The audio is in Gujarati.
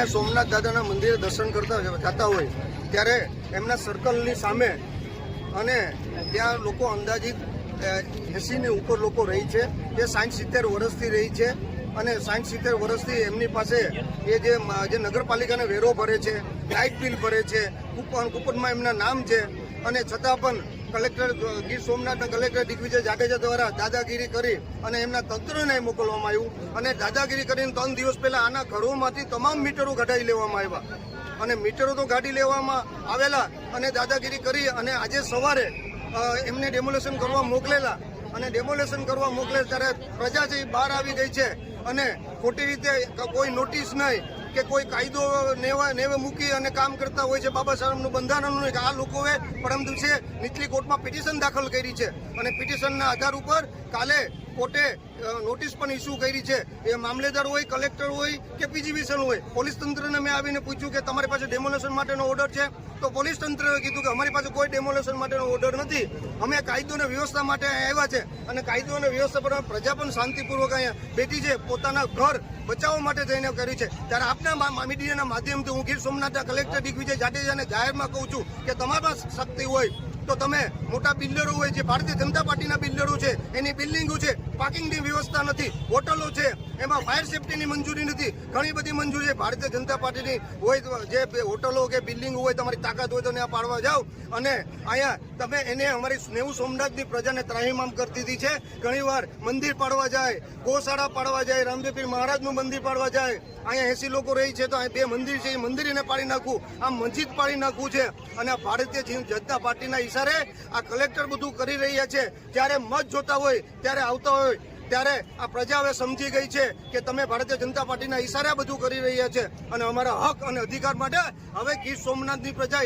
અહીંયા સોમનાથ દાદાના મંદિરે દર્શન કરતા જતા હોય, ત્યારે એમના સર્કલની સામે અને ત્યાં લોકો અંદાજિત એસીની ઉપર લોકો રહી છે. જે સાઠ સિત્તેર વર્ષથી રહી છે અને સાઠ સિત્તેર વર્ષથી એમની પાસે એ જે જે નગરપાલિકાને વેરો ભરે છે, લાઇટ બિલ ભરે છે, કૂપન, કૂપનમાં એમના નામ છે અને છતાં પણ કલેક્ટર ગીર સોમનાથના કલેક્ટર દિગ્વિજય જાડેજા દ્વારા દાદાગીરી કરી અને એમના તંત્રને મોકલવામાં આવ્યું અને દાદાગીરી કરીને ત્રણ દિવસ પહેલા આના ઘરોમાંથી તમામ મીટરો કઢાવી લેવામાં આવ્યા. અને મીટરો તો કાઢી લેવામાં આવેલા અને દાદાગીરી કરી અને આજે સવારે એમને ડેમોલેશન કરવા મોકલેલા. અને ડેમોલેશન કરવા મોકલે ત્યારે પ્રજા છે બહાર આવી ગઈ છે અને ખોટી રીતે કોઈ નોટિસ નહીં. કે કોઈ કાયદો નેવા નેવે મૂકી અને કામ કરતા હોય છે બાબા સાહેબનું બંધારણનું આ લોકોએ પરમ દિવસે નીચલી કોર્ટમાં પિટિશન દાખલ કરી છે. અને પિટિશનના આધાર ઉપર કાલે કોર્ટે નોટિસ પણ ઇસ્યુ કરી છે. એ મામલેદાર હોય કલેક્ટર હોય કે પીજીવીસન હોય, પોલીસ તંત્રને મેં આવીને પૂછ્યું કે તમારી પાસે ડેમોલેશન માટેનો ઓર્ડર છે? તો પોલીસ તંત્રએ કીધું કે અમારી પાસે કોઈ ડેમોલેશન માટેનો ઓર્ડર નથી. અમે કાયદો અને વ્યવસ્થા માટે આવ્યા છે અને કાયદો અને વ્યવસ્થા પર પ્રજા પણ શાંતિપૂર્વક અહીંયા બેઠી છે, પોતાના ઘર બચાવવા માટે જઈને કર્યું છે. ત્યારે આપના મીડિયાના માધ્યમથી હું ગીર સોમનાથના કલેક્ટર દિગ્વિજય જાડેજાને જાહેરમાં કહું છું કે તમારા શક્તિ હોય તો તમે મોટા બિલ્ડરો હોય, જે ભારતીય જનતા પાર્ટીના બિલ્ડરો છે, એની બિલ્ડિંગો છે પાર્કિંગની વ્યવસ્થા નથી, હોટલો છે, એમાં ફાયર સેફટીની મંજૂરી નથી. ઘણી બધી મંજૂરી છે. ભારતીય જનતા પાર્ટીની હોય જે હોટલો કે બિલ્ડિંગ હોય તમારી તાકાત હોય તો ત્યાં પાડવા જાઓ. અને અહીંયા તમે એને અમારી નેવું સોમનાથની પ્રજાને ત્રાહીમામ કરી દીધી છે. ઘણીવાર મંદિર પાડવા જાય, ગોશાળા પાડવા જાય રામદેવપીર મહારાજનું મંદિર પાડવા જાય. અહીંયા એસી લોકો રહી છે તો અહીં બે મંદિર છે, એ મંદિર એને પાડી નાખવું આ મસ્જિદ પાડી નાખવું છે. અને ભારતીય જનતા પાર્ટીના ઈશારે આ કલેક્ટર બધું કરી રહ્યા છે. જ્યારે મત જોતા હોય, ત્યારે આવતા હોય ત્યારે આ પ્રજા હવે સમજી ગઈ છે કે તમે ભારતીય જનતા પાર્ટીના ઈશારે બધું કરી રહ્યા છે અને અમારા હક અને અધિકાર માટે હવે ગીર સોમનાથની પ્રજા